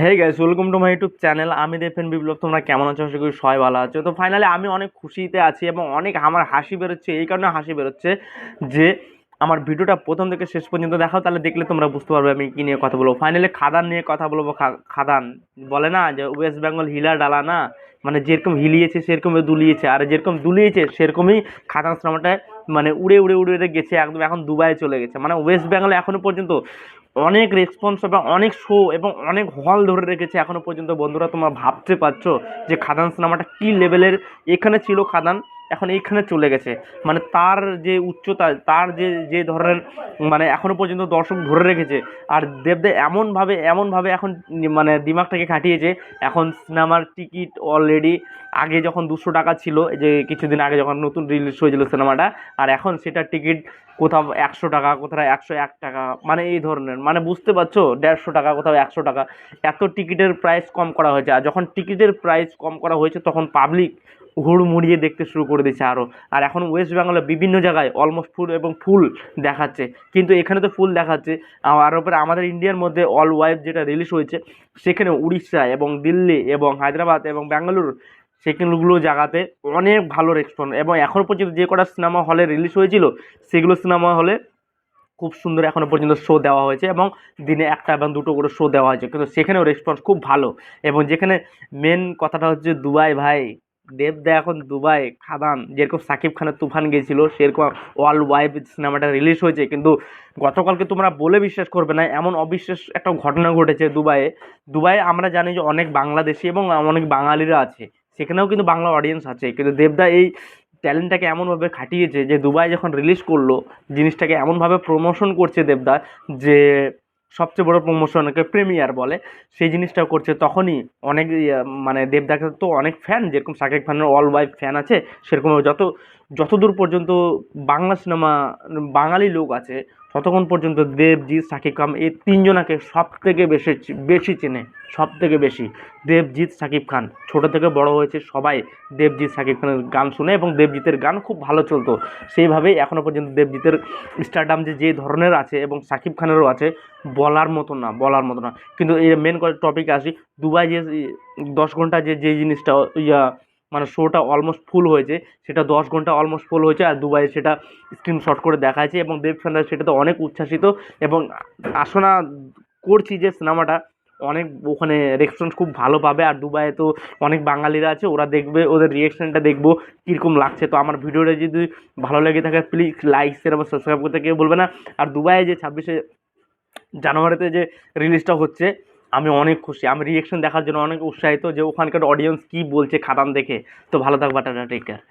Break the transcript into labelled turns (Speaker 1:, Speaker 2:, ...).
Speaker 1: Hey guys welcome to my YouTube channel আমি দেফেন বিপ্লব, তোমরা কেমন আছো? আশা করি সবাই ভালো আছো। তো ফাইনালি আমি অনেক খুশিতে আছি এবং অনেক আমার হাসি বেরোচ্ছে। এই কারণে হাসি বেরোচ্ছে যে আমার ভিডিওটা প্রথম থেকে শেষ পর্যন্ত দেখাও, তাহলে দেখলে তোমরা বুঝতে পারবে আমি কী নিয়ে কথা বলব। ফাইনালি খাদান নিয়ে কথা বলব। খাদান বলে না যে ওয়েস্ট বেঙ্গল হিলা ডালা না? মানে যেরকম হিলিয়েছে, সেরকমই দুলিয়েছে। আর যেরকম দুলিয়েছে, সেরকমই খাদান সিনেমাটায় মানে উড়ে উড়ে উড়ে উড়ে গেছে। একদম এখন দুবাইয়ে চলে গেছে। মানে ওয়েস্ট বেঙ্গল এখনও পর্যন্ত অনেক রেসপন্স এবং অনেক শো এবং অনেক হল ধরে রেখেছে এখনও পর্যন্ত। বন্ধুরা, তোমরা ভাবতে পারছ যে খাদান সিনেমাটা কী লেভেলের এখানে ছিল খাদান। এখন এইখানে চলে গেছে। মানে তার যে উচ্চতা, তার যে যে ধরনের মানে এখনও পর্যন্ত দর্শক ধরে রেখেছে। আর দেবদে এমনভাবে এমনভাবে এখন মানে দিমাগটাকে খাটিয়েছে, এখন সিনেমার টিকিট অলরেডি আগে যখন দুশো টাকা ছিল, যে কিছুদিন আগে যখন নতুন রিলিজ হয়েছিল সিনেমাটা, আর এখন সেটার টিকিট কোথাও একশো টাকা, কোথাও একশো এক টাকা মানে এই ধরনের। মানে বুঝতে পারছ? দেড়শো টাকা, কোথাও একশো টাকা। এত টিকিটের প্রাইস কম করা হয়েছে। আর যখন টিকিটের প্রাইস কম করা হয়েছে, তখন পাবলিক হুড়মুড়িয়ে দেখতে শুরু করে দিয়েছে আরও আর এখন ওয়েস্ট বেঙ্গলে বিভিন্ন জায়গায় অলমোস্ট ফুল এবং ফুল দেখাচ্ছে। কিন্তু এখানে তো ফুল দেখাচ্ছে। আর ওপরে আমাদের ইন্ডিয়ার মধ্যে অল ওয়াইফ যেটা রিলিজ হয়েছে, সেখানে উড়িষ্যা এবং দিল্লি এবং হায়দ্রাবাদ এবং ব্যাঙ্গালুরু সেখানগুলো জায়গাতে অনেক ভালো রেসপন্স এবং এখনও পর্যন্ত যে কটা সিনেমা হলে রিলিজ হয়েছিল, সেগুলো সিনেমা হলে খুব সুন্দর এখনও পর্যন্ত শো দেওয়া হয়েছে এবং দিনে একটা এবং দুটো করে শো দেওয়া হয়েছে। কিন্তু সেখানেও রেসপন্স খুব ভালো। এবং যেখানে মেন কথাটা হচ্ছে দুবাই ভাই দেবদা এখন দুবাই, খাদান, যেরকম সাকিব খানের তুফান গিয়েছিল সেরকম ওয়ার্ল্ড ওয়াইড সিনেমাটা রিলিজ হয়েছে। কিন্তু গতকালকে তোমরা বলে বিশ্বাস করবে না, এমন অবিশ্বাস একটা ঘটনা ঘটেছে দুবাইয়ে। দুবাইয়ে আমরা জানি যে অনেক বাংলাদেশি এবং অনেক বাঙালিরা আছে, সেখানেও কিন্তু বাংলা অডিয়েন্স আছে। কিন্তু দেবদা এই ট্যালেন্টটাকে এমনভাবে খাটিয়েছে যে দুবাই যখন রিলিজ করল, জিনিসটাকে এমনভাবে প্রমোশন করছে দেবদা যে সবচেয়ে বড় প্রমোশনকে প্রিমিয়ার বলে। সেই জিনিসটা করছে। তখনই অনেক ইয়া, মানে দেবদাকে তো অনেক ফ্যান যেরকম শাকিব খানের অল ওয়াইফ ফ্যান আছে সেরকম যত যতদূর পর্যন্ত বাংলা সিনেমা বাঙালি লোক আছে ততক্ষণ পর্যন্ত দেবজিৎ শাকিব খান এই তিনজনাকে সব থেকে বেশি বেশি চেনে সব থেকে বেশি। দেবজিৎ শাকিব খান। ছোটো থেকে বড় হয়েছে সবাই দেবজিৎ শাকিব খানের গান শুনে এবং দেবজিতের গান খুব ভালো চলতো। সেইভাবেই এখনও পর্যন্ত দেবজিতের স্টারডাম যে যে ধরনের আছে এবং শাকিব খানেরও আছে, বলার মতো না, বলার মতো না। কিন্তু এই মেন টপিকে আসি। দুবাই যে, দশ ঘণ্টা যে যে জিনিসটা, ইয়া মানে শোটা অলমোস্ট ফুল হয়েছে। সেটা দশ ঘণ্টা অলমোস্ট ফুল হয়েছে আর দুবাইয়ে সেটা স্ক্রিনশট করে দেখাচ্ছে এবং দেব ফ্যানরা সেটাতে অনেক উচ্ছ্বাসিত এবং আসনা করছি যে সিনেমাটা অনেক ওখানে রেসপন্স খুব ভালো পাবে আর দুবাইয়ে তো অনেক বাঙালিরা আছে, ওরা দেখবে, ওদের রিয়েকশানটা দেখব কীরকম লাগছে। তো আমার ভিডিওটা যদি ভালো লেগে থাকে প্লিজ লাইক শেয়ার এবং সাবস্ক্রাইব করতে কেউ বলবে না। আর দুবাইয়ে যে ছাব্বিশে জানুয়ারিতে যে রিলিজটা হচ্ছে আমি অনেক খুশি। আমি রিয়েকশন দেখার জন্য অনেক উৎসাহিত যে ওখানকার অডিয়েন্স কী বলছে খাদান দেখে। তো ভালো থাকবা টাটা টেক কেয়ার